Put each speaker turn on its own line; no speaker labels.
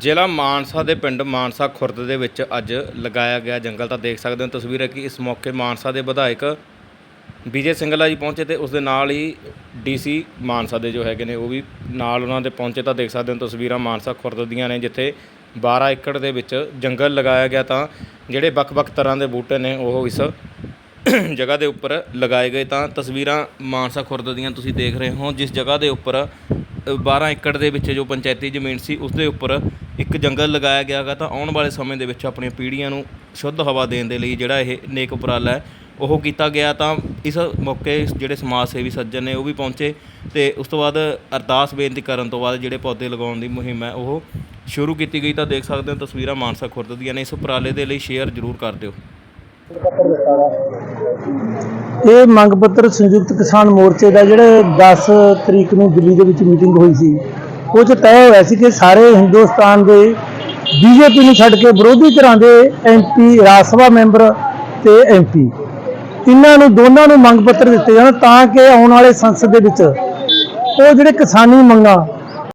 ਜ਼ਿਲ੍ਹਾ ਮਾਨਸਾ ਦੇ ਪਿੰਡ ਮਾਨਸਾ ਖੁਰਦ ਦੇ ਵਿੱਚ ਅੱਜ ਲਗਾਇਆ ਗਿਆ ਜੰਗਲ ਤਾਂ ਦੇਖ ਸਕਦੇ ਹੋ ਤਸਵੀਰ ਹੈ ਕਿ ਇਸ ਮੌਕੇ ਮਾਨਸਾ ਦੇ ਵਿਧਾਇਕ ਵਿਜੇ ਸਿੰਗਲਾ ਜੀ ਪਹੁੰਚੇ ਤੇ ਉਸ ਦੇ ਨਾਲ ਹੀ ਡੀਸੀ ਮਾਨਸਾ ਦੇ ਜੋ ਹੈਗੇ ਨੇ ਉਹ ਵੀ ਨਾਲ ਉਹਨਾਂ ਦੇ ਪਹੁੰਚੇ ਤਾਂ ਦੇਖ ਸਕਦੇ ਹੋ ਤਸਵੀਰਾਂ ਮਾਨਸਾ ਖੁਰਦ ਦੀਆਂ ਨੇ ਜਿੱਥੇ 12 ਏਕੜ ਦੇ ਵਿੱਚ ਜੰਗਲ ਲਗਾਇਆ ਗਿਆ ਤਾਂ ਜਿਹੜੇ ਵੱਖ-ਵੱਖ ਤਰ੍ਹਾਂ ਦੇ ਬੂਟੇ ਨੇ ਉਹ ਇਸ ਜਗ੍ਹਾ ਦੇ ਉੱਪਰ ਲਗਾਏ ਗਏ ਤਾਂ ਤਸਵੀਰਾਂ ਮਾਨਸਾ ਖੁਰਦ ਦੀਆਂ ਤੁਸੀਂ ਦੇਖ ਰਹੇ ਹੋ ਜਿਸ ਜਗ੍ਹਾ ਦੇ ਉੱਪਰ ਅ, 12 ਏਕੜ ਦੇ ਵਿੱਚ ਜੋ ਪੰਚਾਇਤੀ ਜ਼ਮੀਨ ਸੀ ਉਸ ਦੇ ਉੱਪਰ ਇੱਕ ਜੰਗਲ ਲਗਾਇਆ ਗਿਆ ਗਾ ਤਾਂ ਆਉਣ ਵਾਲੇ ਸਮੇਂ ਦੇ ਵਿੱਚ ਆਪਣੀਆਂ ਪੀੜ੍ਹੀਆਂ ਨੂੰ ਸ਼ੁੱਧ ਹਵਾ ਦੇਣ ਦੇ ਲਈ ਜਿਹੜਾ ਇਹ ਨੇਕ ਉਪਰਾਲਾ ਹੈ, ਉਹ ਕੀਤਾ ਗਿਆ ਤਾਂ ਇਸ ਮੌਕੇ ਜਿਹੜੇ ਸਮਾਜ ਸੇਵੀ ਸੱਜਣ ਨੇ ਉਹ ਵੀ ਪਹੁੰਚੇ ਤੇ ਉਸ ਤੋਂ ਬਾਅਦ ਅਰਦਾਸ ਬੇਨਤੀ ਕਰਨ ਤੋਂ ਬਾਅਦ ਜਿਹੜੇ ਪੌਦੇ ਲਗਾਉਣ ਦੀ ਮੁਹਿੰਮ ਹੈ, ਉਹ ਸ਼ੁਰੂ ਕੀਤੀ ਗਈ ਤਾਂ ਦੇਖ ਸਕਦੇ ਹੋ ਤਸਵੀਰਾਂ ਮਾਨਸਾ ਖੁਰਦ ਦੀਆਂ ਨੇ। ਇਸ ਉਪਰਾਲੇ ਦੇ ਲਈ ਸ਼ੇਅਰ ਜ਼ਰੂਰ ਕਰ ਦਿਓ।
ਇਹ ਮੰਗ ਪੱਤਰ ਸੰਯੁਕਤ ਕਿਸਾਨ ਮੋਰਚੇ ਦਾ ਜਿਹੜੇ 10 ਤਰੀਕ ਨੂੰ ਦਿੱਲੀ ਦੇ ਵਿੱਚ ਮੀਟਿੰਗ ਹੋਈ ਸੀ। ਉਹ 'ਚ ਤੈਅ ਹੋਇਆ ਸੀ ਕਿ ਸਾਰੇ ਹਿੰਦੁਸਤਾਨ ਦੇ ਬੀਜੇਪੀ ਨੂੰ ਛੱਡ ਕੇ ਵਿਰੋਧੀ ਧਿਰਾਂ ਦੇ ਐਮਪੀ ਰਾਜ ਸਭਾ ਮੈਂਬਰ ਤੇ ਐਮਪੀ ਇਹਨਾਂ ਨੂੰ ਦੋਨਾਂ ਨੂੰ ਮੰਗ ਪੱਤਰ ਦਿੱਤੇ ਜਾਣ ਤਾਂ ਕਿ ਆਉਣ ਵਾਲੇ ਸੰਸਦ ਦੇ ਵਿੱਚ ਉਹ ਜਿਹੜੇ ਕਿਸਾਨੀ ਮੰਗਾਂ